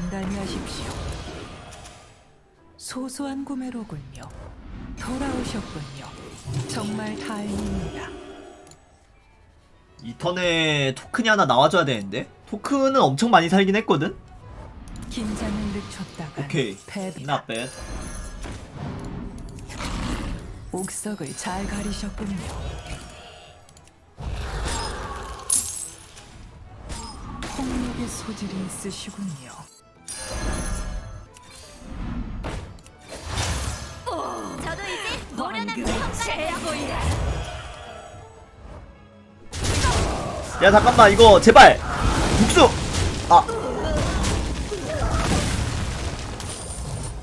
단단히 하십시오. 소소한 구매로군요. 돌아오셨군요. 정말 다행입니다. 이 턴에 토큰이 하나 나와줘야 되는데 토큰은 엄청 많이 살긴 했거든? 긴장을 늦췄다가 오케이 패배. not bad 옥석을 잘 가리셨군요. 폭력의 소질이 있으시군요. 야. 야 잠깐만 이거 제발. 국수. 아.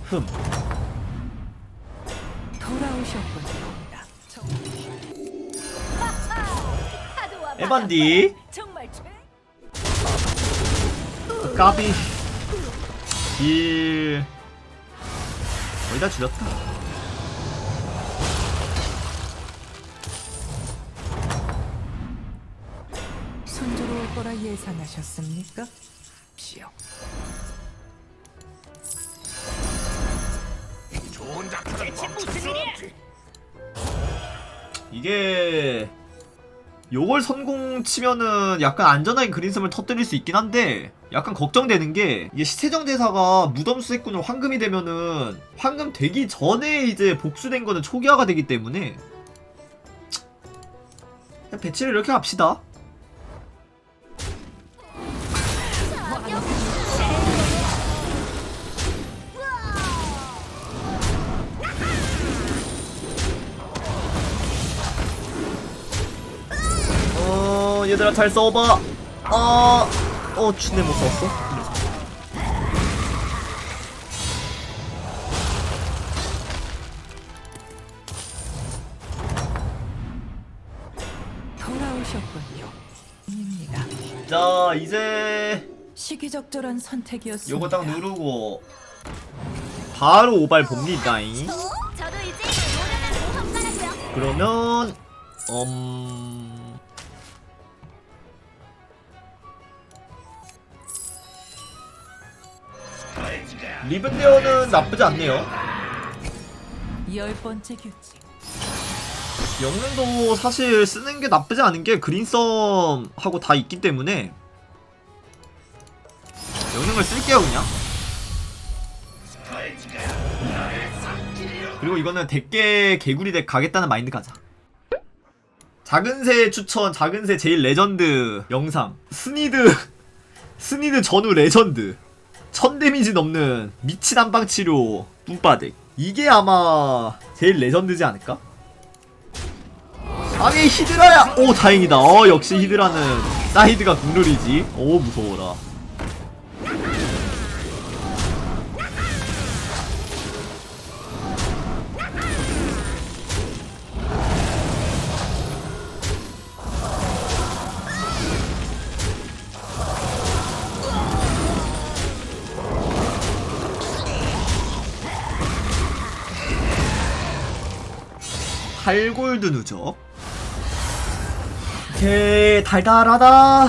흠. 에반디. 까비. 딜 거의 다 줄였다 거라 예상하셨습니까? 시오. 이게 요걸 선공 치면은 약간 안전하게 그린섬을 터뜨릴 수 있긴 한데 약간 걱정되는 게 이게 시세정 대사가 무덤 수색꾼으로 황금이 되면은 황금 되기 전에 이제 복수된 거는 초기화가 되기 때문에 그냥 배치를 이렇게 합시다 얘들아 잘 써봐 어... 어 춘내 못 돌아오셨군요. 입니다. 자 이제 시기적절한 선택이었습니다. 요거 딱 누르고 바로 오발 봅니다잉 저도 이제 노련한 모험가라고요. 그러면 음... 리븐데어는 나쁘지 않네요. 열 번째 규칙. 영능도 사실 쓰는 게 나쁘지 않은 게 그린썸하고 다 있기 때문에 영능을 쓸게요 그냥. 그리고 이거는 대게 개구리 덱 가겠다는 마인드 가자. 작은 새 추천 작은 새 제일 레전드 영상. 스니드 스니드 전후 레전드 1000 데미지 넘는 미친 한방 치료 뿜빠덱 이게 아마 제일 레전드지 않을까? 아니 히드라야! 오 다행이다 어 역시 히드라는 사이드가 국룰이지 오 무서워라 팔골드 누적. 오케이 달달하다.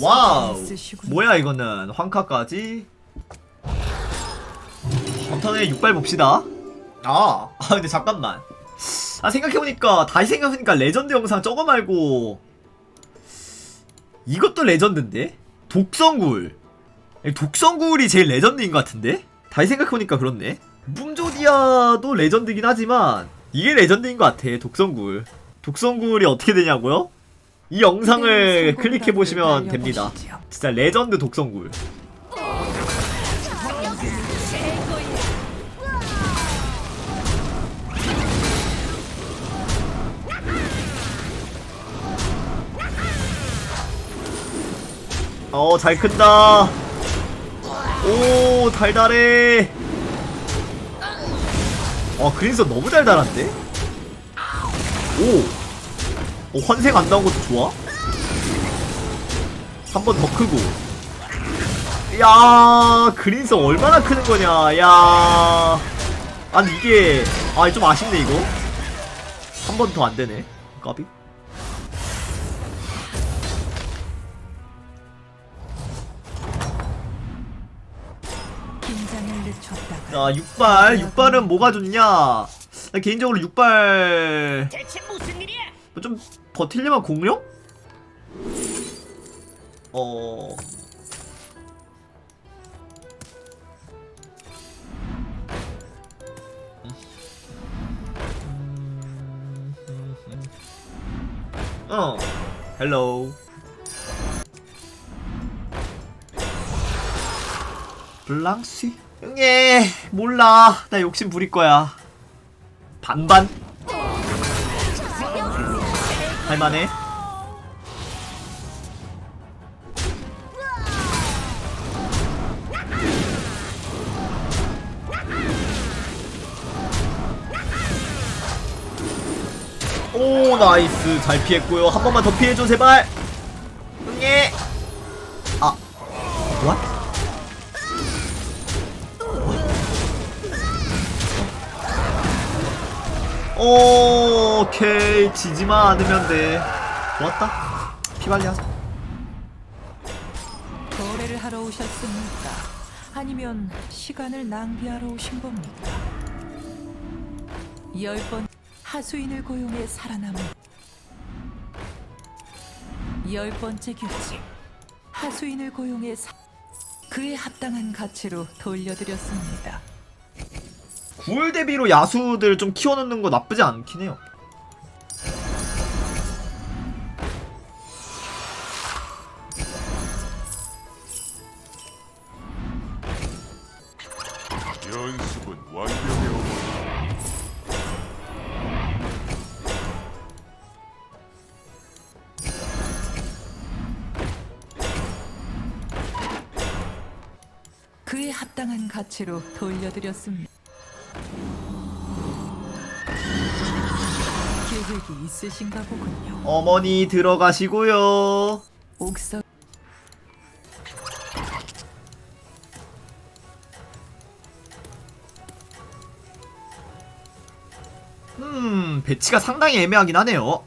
와우. 뭐야 이거는? 황카까지? 전턴에 6발 봅시다. 아, 아 근데 잠깐만. 아 생각해보니까 다시 생각해보니까 레전드 영상 저거 말고 이것도 레전드인데? 독성굴. 독성굴이 제일 레전드인 것 같은데? 다시 생각해보니까 그렇네. 뿜조디아도 레전드긴 하지만 이게 레전드인 것 같아 독성굴. 독성굴이 어떻게 되냐고요? 이 영상을 클릭해보시면 됩니다. 진짜 레전드 독성굴. 어잘 큰다 오 달달해. 어 그린서 너무 달달한데? 오. 어, 환생 안 나온 것도 좋아? 한 번 더 크고. 야 그린서 얼마나 크는 거냐 야. 아니 이게 아 좀 아쉽네 이거. 한 번 더 안 되네 까비 자, 육발. 육발은 뭐가 좋냐? 나 개인적으로 육발? 뭐좀 버틸려면 공룡? 어. 어. 헬로우. 블랑시? 응애 몰라. 나 욕심 부릴 거야. 반반? 할만해? 오 나이스. 잘 피했고요. 한 번만 더 피해줘 제발. 응애 아 what? 오케이 지지만 않으면 돼 좋았다 피관리 하자 거래를 하러 오셨습니까? 아니면 시간을 낭비하러 오신 겁니까? 열 번 하수인을 고용해 살아남은 열 번째 규칙 하수인을 고용해 사... 그에 합당한 가치로 돌려드렸습니다. 구울 대비로 야수들 좀 키워놓는 거 나쁘지 않긴 해요 연습은 완벽해 어머니. 그에 합당한 가치로 돌려드렸습니다. 계획이 있으신가 보군요. 어머니 들어가시고요. 옥석. 음 배치가 상당히 애매하긴 하네요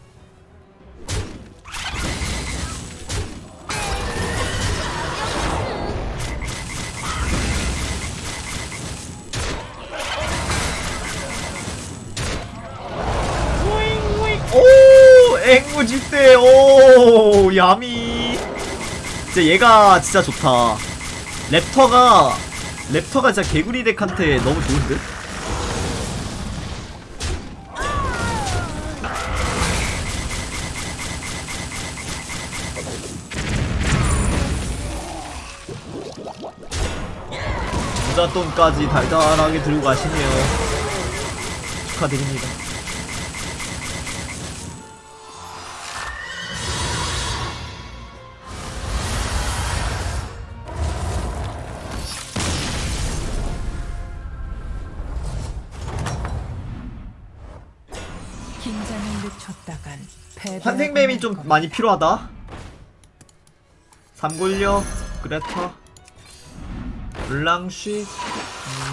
오 야미. 진짜 얘가 진짜 좋다. 랩터가 랩터가 진짜 개구리 덱한테 너무 좋은데? 부잣돈까지 달달하게 들고 가시네요. 축하드립니다 환생뱀이 좀할 많이 필요하다. 삼골려, 그레타, 블랑쉬,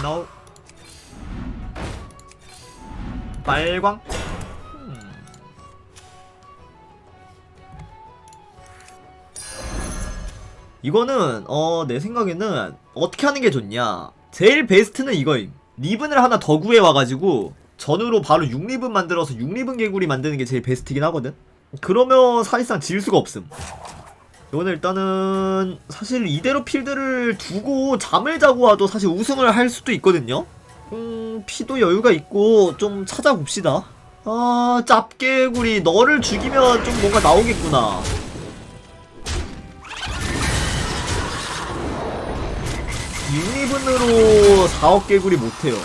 노, 빨광. 음. 이거는 어 내 생각에는 어떻게 하는 게 좋냐? 제일 베스트는 이거임. 리븐을 하나 더 구해 와가지고 전으로 바로 6리븐 만들어서 6리븐 개구리 만드는 게 제일 베스트긴 하거든. 그러면 사실상 질 수가 없음. 이거는 일단은 사실 이대로 필드를 두고 잠을 자고 와도 사실 우승을 할 수도 있거든요. 음 피도 여유가 있고 좀 찾아봅시다. 아 짭개구리 너를 죽이면 좀 뭔가 나오겠구나. 유니븐으로 4억 개구리 못해요.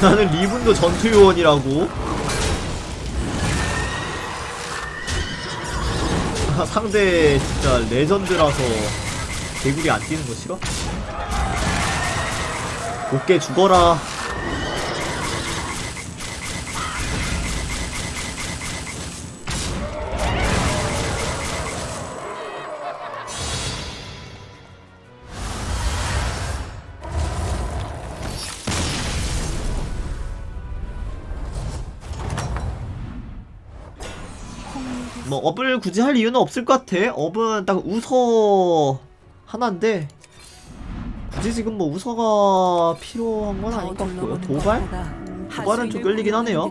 나는 리븐도 전투 요원이라고. 아, 상대 진짜 레전드라서 개구리 안 뛰는 거 싫어? 곱게 죽어라. 뭐 업을 굳이 할 이유는 없을 것 같아. 업은 딱 우서 하나인데 굳이 지금 뭐 우서가 필요한 건 아닌 것 같고요. 도발? 도발은 좀 끌리긴 하네요.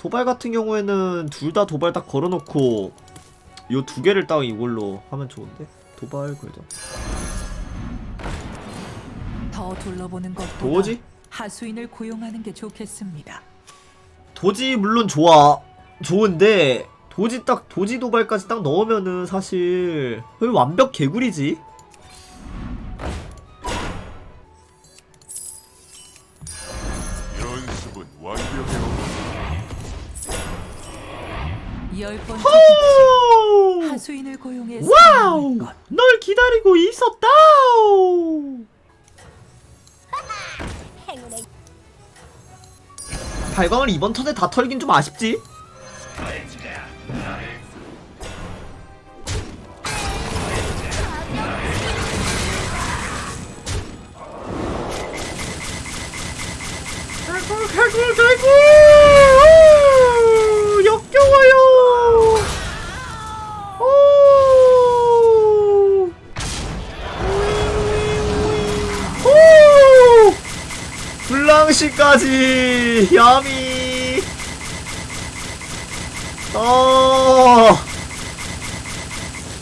도발 같은 경우에는 둘 다 도발 딱 걸어놓고 요 두 개를 딱 이걸로 하면 좋은데 도발 걸죠. 더 둘러보는 것보다 도지? 하수인을 고용하는 게 좋겠습니다. 도지 물론 좋아 좋은데 도지 딱 도지 도발까지 딱 넣으면은 사실 거의 완벽 개구리지. 연습은 완벽해 오거라. 열 번째 오! 규칙, 하수인을 고용해 와우! 널 기다리고 있었다. 발광을 이번 턴에 다 털긴 좀 아쉽지. 오, 역겨워요. 오. 오. 블랑시까지 야미 어.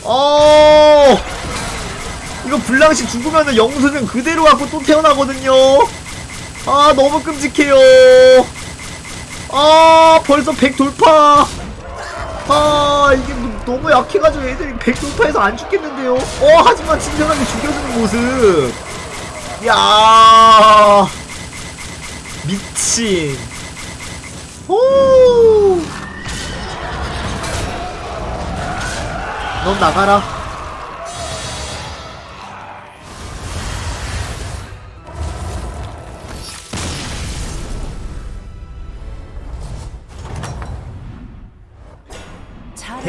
어. 이거 블랑시 죽으면은 영수증 그대로 갖고 또 태어나거든요. 아 너무 끔찍해요. 아 벌써 100 돌파. 아 이게 뭐- 너무 약해가지고 애들이 100 돌파해서 안 죽겠는데요. 어 하지만 친절하게 죽여주는 모습. 야 미친. 오. 넌 나가라.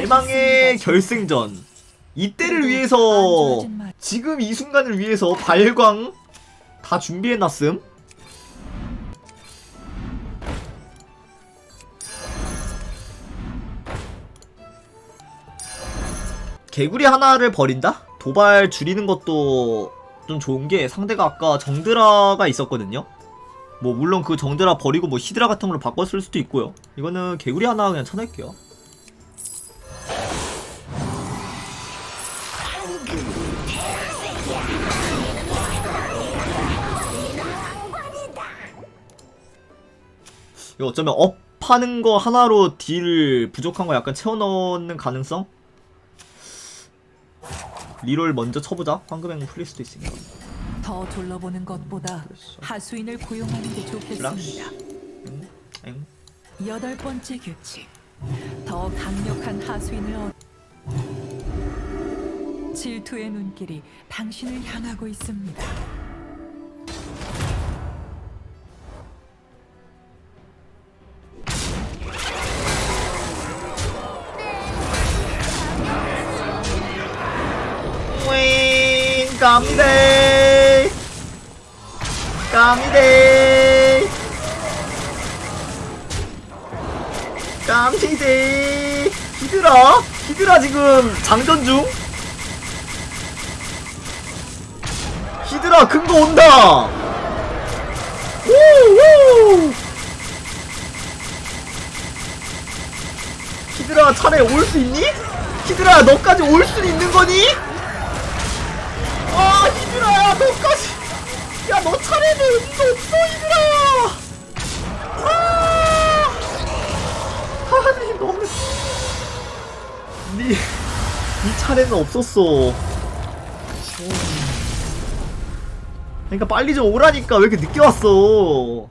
대망의. 결승전. 이때를 그래도 위해서. 지금 이 순간을 위해서 발광 다 준비해놨음. 개구리 하나를 버린다? 도발 줄이는 것도 좀 좋은 게 상대가 아까 정드라가 있었거든요. 뭐 물론 그 정드라 버리고 뭐 히드라 같은 걸로 바꿨을 수도 있고요. 이거는 개구리 하나 그냥 쳐낼게요. 이거 어쩌면 업 하는 거 하나로 딜 부족한 거 약간 채워넣는 가능성? 리롤 먼저 쳐보자. 황금행문 풀릴 수도 있으니까. 더 둘러보는 것보다 그랬어. 하수인을 고용하는 게 좋겠습니다. 응? 엥? 여덟 번째 규칙. 더 강력한 하수인을 얻... 질투의 눈길이 당신을 향하고 있습니다. 까미데이. 까미데이. 까미데이. 히드라 히드라 지금 장전 중? 히드라 큰 거 온다. 우우 히드라 차례 올 수 있니? 히드라 너까지 올 수 있는 거니? 아 히드라야 너까지. 야 너 차례는 없어 히드라야. 아! 아니 너무 니, 니 차례는 없었어. 그러니까 빨리 좀 오라니까 왜 이렇게 늦게 왔어